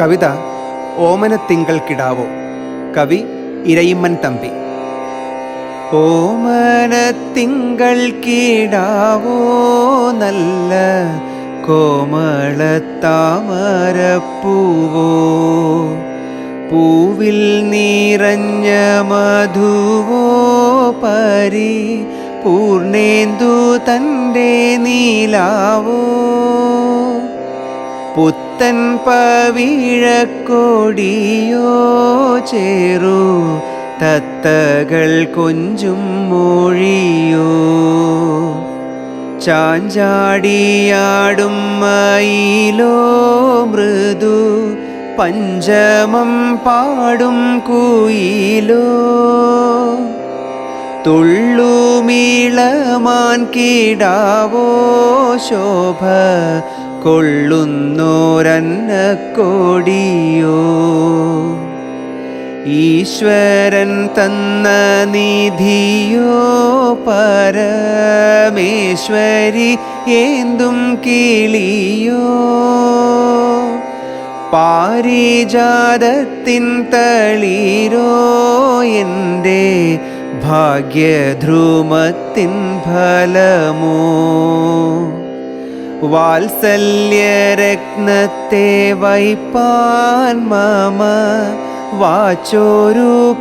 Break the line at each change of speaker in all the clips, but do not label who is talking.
കവിത ഓമനത്തിങ്കൾ കിടാവോ കവി ഇരയിമ്മൻ തമ്പി. ഓമനത്തിങ്കൾ കിടാവോ നല്ല കോമളത്താമരപ്പൂവോ പൂവിൽ നിറഞ്ഞ മധുവോ? പരി പൂർണേന്ദു തന്റെ നീലാവോ? പുത്തൻ പവിഴക്കൊടിയോ ചേറു തത്തകൾ കൊഞ്ചും മൊഴിയോ. ചാഞ്ചാടിയാടും മയിലോ മൃദു പഞ്ചമം പാടും കുയിലോ. തുള്ളുമീളമാൻ കീടാവോ ശോഭ കൊള്ളുന്നോരന്ന കോടിയോ ഈശ്വരൻ തന്ന നിധിയോ പരമേശ്വരി ഏന്തും കിളിയോ. പാരിജാതത്തിൻ തളിരോ എന്റെ ഭാഗ്യധ്രുമത്തിൻ ഫലമോ? വാത്സല്യരത്നത്തെ വൈപ്പാൻ മമ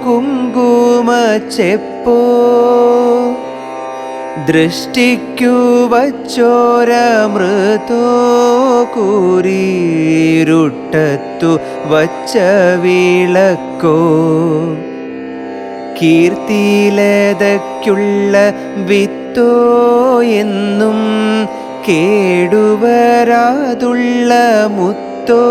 കുങ്കുമ ചെപ്പോ? ദൃഷ്ടിക്കു വച്ചോരമൃതോ കൂരിരുട്ടത്തു വച്ച വിളക്കോ? കീർത്തിലതയ്ക്കുള്ള വിത്തോ എന്നും കേടുവരാതുള്ള മുത്തോ.